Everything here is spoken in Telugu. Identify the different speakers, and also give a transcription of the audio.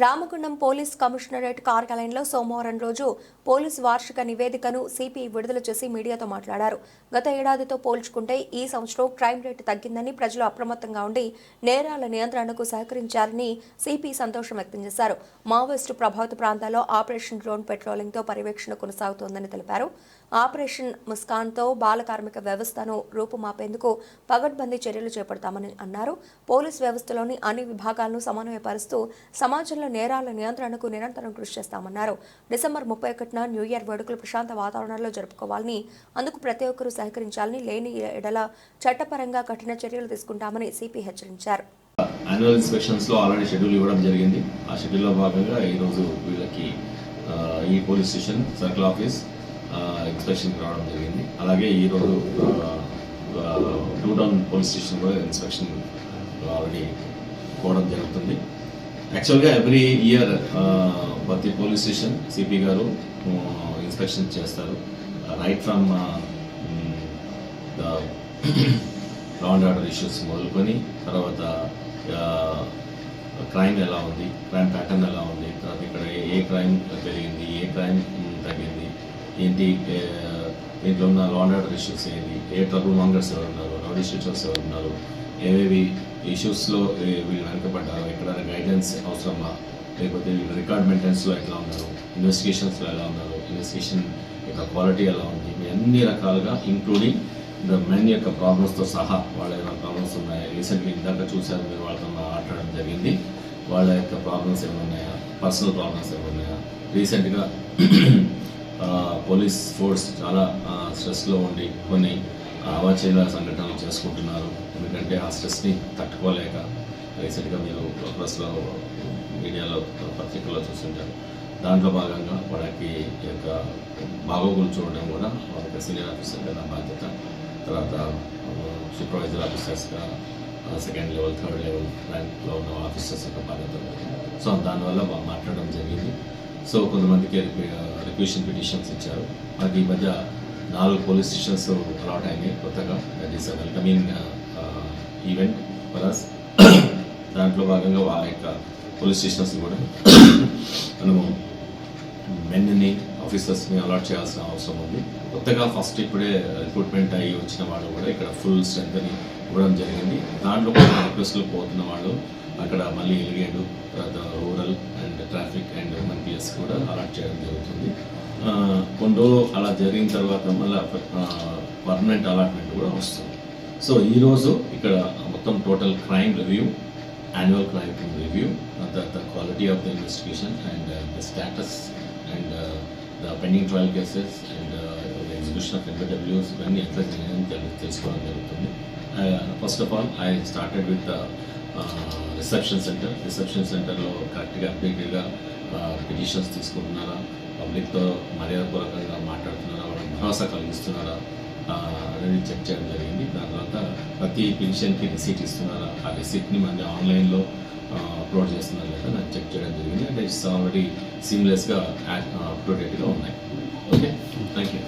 Speaker 1: రామగుండం పోలీస్ కమిషనరేట్ కార్యాలయంలో సోమవారం రోజు పోలీస్ వార్షిక నివేదికను సిపి విడుదల చేసి మీడియాతో మాట్లాడారు. గత ఏడాదితో పోల్చుకుంటే ఈ సంవత్సరం క్రైమ్ రేటు తగ్గిందని ప్రజలు అప్రమత్తంగా ఉండి నేరాల నియంత్రణకు సహకరించారని సిపి సంతోషం వ్యక్తం చేశారు. మావోయిస్టు ప్రభావిత ప్రాంతాల్లో ఆపరేషన్ డ్రోన్ పెట్రోలింగ్తో పర్యవేక్షణ కొనసాగుతోందని తెలిపారు. ఆపరేషన్ ముస్కాన్తో బాల కార్మిక వ్యవస్థను రూపుమాపేందుకు పగడ్బందీ చర్యలు చేపడతామని అన్నారు. పోలీస్ వ్యవస్థలోని అన్ని విభాగాలను సమన్వయపరుస్తూ సమాజంలో నేరాల నియంత్రణకు నిరంతరం కృషి చేస్తామన్నారు. డిసెంబర్ ముప్పై ఒకటిన న్యూ ఇయర్ వేడుకలు ప్రశాంత వాతావరణంలో జరుపుకోవాలని అందుకు ప్రతి ఒక్కరూ సహకరించాలని లేని ఎడల చట్టపరంగా కఠిన చర్యలు తీసుకుంటామని సిపి హెచ్చరించారు.
Speaker 2: యాన్యువల్ ఇన్స్పెక్షన్స్లో ఆల్రెడీ షెడ్యూల్ ఇవ్వడం జరిగింది. ఆ షెడ్యూల్లో భాగంగా ఈరోజు వీళ్ళకి ఈ police station circle office inspection రావడం జరిగింది. అలాగే ఈరోజు టూ టౌన్ పోలీస్ స్టేషన్ కూడా ఇన్స్పెక్షన్ ఆల్రెడీ పోవడం జరుగుతుంది. యాక్చువల్గా ఎవ్రీ ఇయర్ ప్రతి police station CP garu inspection చేస్తారు. Right from law and order issues మొదలుకొని తర్వాత క్రైమ్ ఎలా ఉంది క్రైమ్ ప్యాటర్న్ ఎలా ఉంది తర్వాత ఇక్కడ ఏ- ఏ క్రైమ్ పెరిగింది ఏ క్రైమ్ తగ్గింది ఏంటి దీంట్లో ఉన్న లా ఆర్డర్ ఇష్యూస్ ఏంటి ఏ ట్రబుల్ మాంగర్స్ ఎవరు ఉన్నారు రౌడీ షీటర్స్ ఎవరు ఉన్నారు ఏవేవి ఇష్యూస్లో వీళ్ళు వెనకబడ్డారు ఎక్కడైనా గైడెన్స్ అవసరమా లేకపోతే వీళ్ళు రికార్డ్ మెయింటెనెన్స్లో ఎట్లా ఉన్నారు ఇన్వెస్టిగేషన్స్లో ఎలా ఉన్నారు ఇన్వెస్టిగేషన్ యొక్క క్వాలిటీ ఎలా ఉంది అన్ని రకాలుగా ఇంక్లూడింగ్ ద మెన్ యొక్క ప్రాబ్లమ్స్తో సహా వాళ్ళ ఏమైనా ప్రాబ్లమ్స్ ఉన్నాయా? రీసెంట్గా ఇందాక చూశారు మీరు వాళ్ళతో మాట్లాడడం జరిగింది. వాళ్ళ యొక్క ప్రాబ్లమ్స్ ఏమైనా ఉన్నాయా? పర్సనల్ ప్రాబ్లమ్స్ ఏమైనా ఉన్నాయా? రీసెంట్గా పోలీస్ ఫోర్స్ చాలా స్ట్రెస్లో ఉండి కొన్ని అవాచీల సంఘటనలు చేసుకుంటున్నారు. ఎందుకంటే ఆ స్ట్రెస్ని తట్టుకోలేక రీసెంట్గా మీరు ప్రెస్లో మీడియాలో పత్రికల్లో చూస్తుంటారు. దాంట్లో భాగంగా వాళ్ళకి ఈ యొక్క బాగోగులు చూడడం కూడా వాళ్ళకి సీనియర్ ఆఫీసర్గా కదా బాధ్యత. తర్వాత సూపర్వైజర్ ఆఫీసర్స్గా సెకండ్ లెవెల్ థర్డ్ లెవెల్ ర్యాంక్లో ఉన్న ఆఫీసర్స్ యొక్క బాధ్యత. సో దానివల్ల మాట్లాడడం జరిగింది. సో కొంతమందికి రిక్వెషన్ పిటిషన్స్ ఇచ్చారు. మనకి ఈ మధ్య నాలుగు పోలీస్ స్టేషన్స్ అలాట్ అయినాయి కొత్తగా. That is welcoming event plus us దాంట్లో భాగంగా వాళ్ళ యొక్క పోలీస్ స్టేషన్స్ కూడా మనము మెన్ని ఆఫీసర్స్ని అలాట్ చేయాల్సిన అవసరం ఉంది. కొత్తగా ఫస్ట్ ఇప్పుడే రిక్రూట్మెంట్ అయ్యి వచ్చిన వాళ్ళు కూడా ఇక్కడ ఫుల్ స్ట్రెంత్ని ఇవ్వడం జరిగింది. దాంట్లో కూడా రిక్వెస్ట్లు పోతున్న వాళ్ళు అక్కడ మళ్ళీ ఎలిగేడు తర్వాత rural and traffic and MPS కూడా అలాట్ చేయడం జరుగుతుంది. కొన్ని రోజులు అలా జరిగిన తర్వాత మళ్ళీ పర్మనెంట్ అలాట్మెంట్ కూడా వస్తుంది. సో ఈరోజు ఇక్కడ మొత్తం total crime review annual crime review తర్వాత quality of the investigation and the status and the pending trial cases and pending of cases uh, ఇవన్నీ ఎట్లా తెలుసుకోవడం జరుగుతుంది. First of all I started with reception centre reception సెంటర్లో కరెక్ట్గా అప్డేటెడ్గా పిటిషన్స్ తీసుకుంటున్నారా? పబ్లిక్తో మర్యాదపూర్వకంగా మాట్లాడుతున్నారా? వాళ్ళకి భరోసా కలిగిస్తున్నారా? అనేది చెక్ చేయడం జరిగింది. దాని తర్వాత ప్రతి పిటిషన్కి రిసీట్ ఇస్తున్నారా? ఆ రిసీట్ని మళ్ళీ ఆన్లైన్లో అప్లోడ్ చేస్తున్నారు లేదా నాకు చెక్ చేయడం జరిగింది. అంటే ఇట్స్ ఆల్రెడీ సీమ్లెస్గా అప్ ఉన్నాయి. Okay thank you